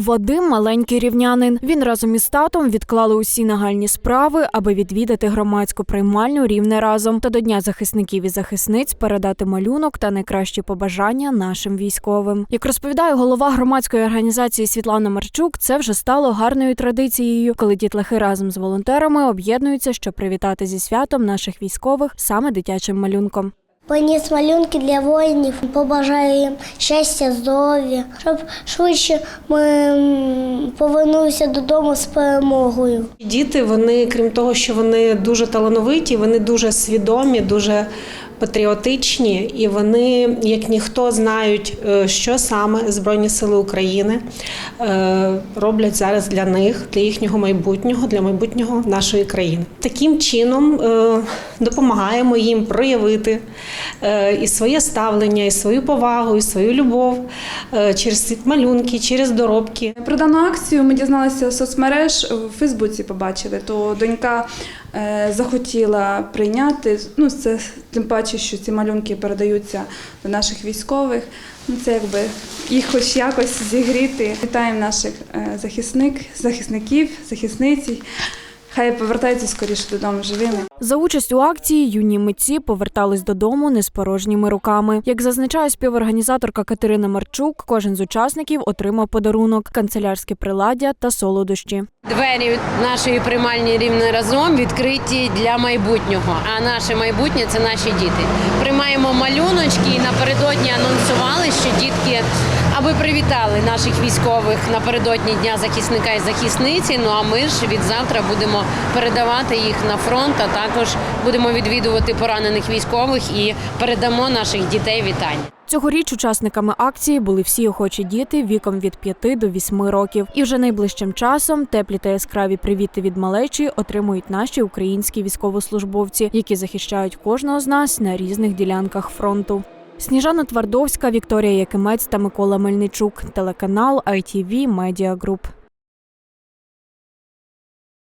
Вадим маленький рівнянин. Він разом із татом відклали усі нагальні справи, аби відвідати громадську приймальню рівне разом та до Дня захисників і захисниць передати малюнок та найкращі побажання нашим військовим. Як розповідає голова громадської організації Світлана Марчук, це вже стало гарною традицією, коли дітлахи разом з волонтерами об'єднуються, щоб привітати зі святом наших військових саме дитячим малюнком. Поніс малюнки для воїнів, побажаю їм щастя, здоров'я, щоб швидше ми повернулися додому з перемогою. Діти, вони, крім того, що вони дуже талановиті, вони дуже свідомі, дуже патріотичні, і вони, як ніхто, знають, е, що саме Збройні Сили України е, роблять зараз для них, для їхнього майбутнього, для майбутнього нашої країни. Таким чином е, допомагаємо їм проявити і своє ставлення, і свою повагу, і свою любов через малюнки, через доробки. Про дану акцію ми дізналися з соцмереж в Фейсбуці. Побачили, то донька захотіла прийняти. Ну це тим паче, що ці малюнки передаються до наших військових. Ну це якби їх хоч якось зігріти. Вітаємо наших е, захисник, захисників, захисниці. Хай повертаються скоріше додому живими. За участь у акції юні митці повертались додому не з порожніми руками. Як зазначає співорганізаторка Катерина Марчук, кожен з учасників отримав подарунок, канцелярське приладдя та солодощі. Двері нашої приймальні рівне разом відкриті для майбутнього. А наше майбутнє це наші діти. Приймаємо малюночки і напередодні анонсували, що дітки, аби привітали наших військових напередодні дня захисника і захисниці. Ну а ми ж від завтра будемо передавати їх на фронт, а також будемо відвідувати поранених військових і передамо наших дітей вітання. Цьогоріч учасниками акції були всі охочі діти віком від 5 до 8 років. І вже найближчим часом теплі та яскраві привіти від малечі отримують наші українські військовослужбовці, які захищають кожного з нас на різних ділянках фронту. Сніжана Твардовська, Вікторія Якимець та Микола Мельничук. Телеканал ITV Media Group.